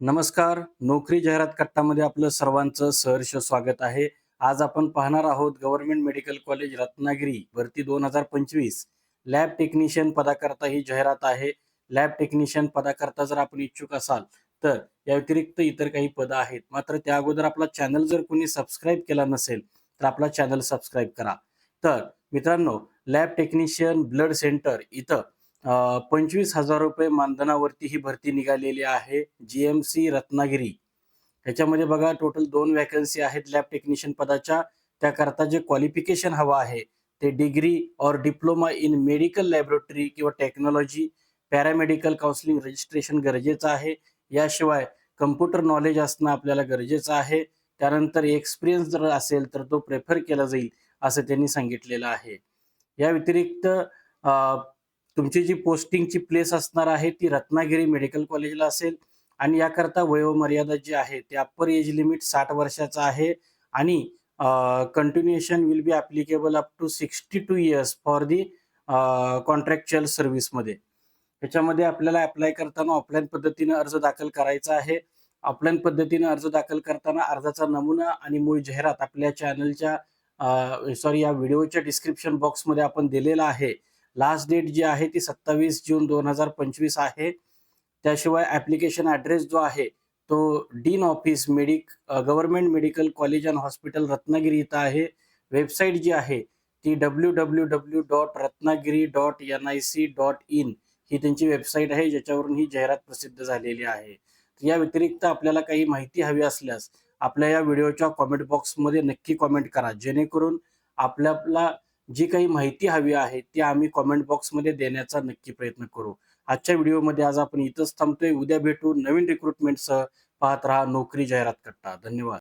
नमस्कार. नोकरी जाहिरात कट्टामध्ये आपलं सर्वांचं सहर्ष स्वागत आहे. आज आपण पाहणार आहोत गव्हर्नमेंट मेडिकल कॉलेज रत्नागिरी भरती दोन हजार पंचवीस. लॅब टेक्निशियन पदाकरता ही जाहिरात आहे. लॅब टेक्निशियन पदाकरता जर आपण इच्छुक असाल तर या व्यतिरिक्त इतर काही पदं आहेत. मात्र त्या अगोदर आपला चॅनल जर कोणी सबस्क्राईब केला नसेल तर आपला चॅनल सबस्क्राईब करा. तर मित्रांनो लॅब टेक्निशियन ब्लड सेंटर इथं पंचवीस हजार रुपये मानधनावरती ही भरती निघालेली आहे. G M C Ratnagiri. त्याच्यामध्ये बघा टोटल दोन वॅकन्सी आहेत लॅब टेक्निशियन पदाच्या. त्याकरता जे क्वालिफिकेशन हवं आहे ते डिग्री और डिप्लोमा इन मेडिकल लॅबोरेटरी किंवा टेक्नॉलॉजी पॅरामेडिकल काउन्सिलिंग रजिस्ट्रेशन गरजेचं आहे. याशिवाय कम्प्युटर नॉलेज असणं आपल्याला गरजेचं आहे. त्यानंतर एक्सपिरियन्स जर असेल तर तो प्रेफर केला जाईल असं त्यांनी सांगितलेलं आहे. या व्यतिरिक्त तुमची जी पोस्टिंगची प्लेस असणार आहे ती रत्नागिरी मेडिकल कॉलेजला असेल. आणि याकरता वयोमर्यादा जी आहे ते अप्पर एज लिमिट साठ वर्षाचं आहे. आणि continuation will be applicable up to sixty two years for the contractual सर्व्हिसमध्ये त्याच्यामध्ये आपल्याला अप्लाय करताना ऑफलाईन पद्धतीने अर्ज दाखल करायचा आहे. ऑफलाईन पद्धतीने अर्ज दाखल करताना अर्जाचा नमुना आणि मूळ जाहिरात आपल्या चॅनलच्या सॉरी या व्हिडिओच्या डिस्क्रिप्शन बॉक्समध्ये आपण दिलेला आहे. लास्ट डेट जी आहे ती सत्तावीस जून दोन हजार पंचवीस आहे. त्याशिवाय ॲप्लिकेशन ॲड्रेस जो आहे तो dean office medic government medical college and hospital Ratnagiri इथं आहे. वेबसाईट जी आहे ती W W W dot Ratnagiri dot N I C dot in ही त्यांची वेबसाईट आहे ज्याच्यावरून ही जाहिरात प्रसिद्ध झालेली आहे. या व्यतिरिक्त आपल्याला काही माहिती हवी असल्यास आपल्या या व्हिडिओच्या कॉमेंट बॉक्समध्ये नक्की कॉमेंट करा जेणेकरून आपल्याला जी काही माहिती हवी आहे ती आम्ही कॉमेंट बॉक्समध्ये देण्याचा नक्की प्रयत्न करू. आजच्या व्हिडिओमध्ये आज आपण इथंच थांबतोय. उद्या भेटू नवीन रिक्रुटमेंटसह पाहत राहा नोकरी जाहिरात कट्टा. धन्यवाद.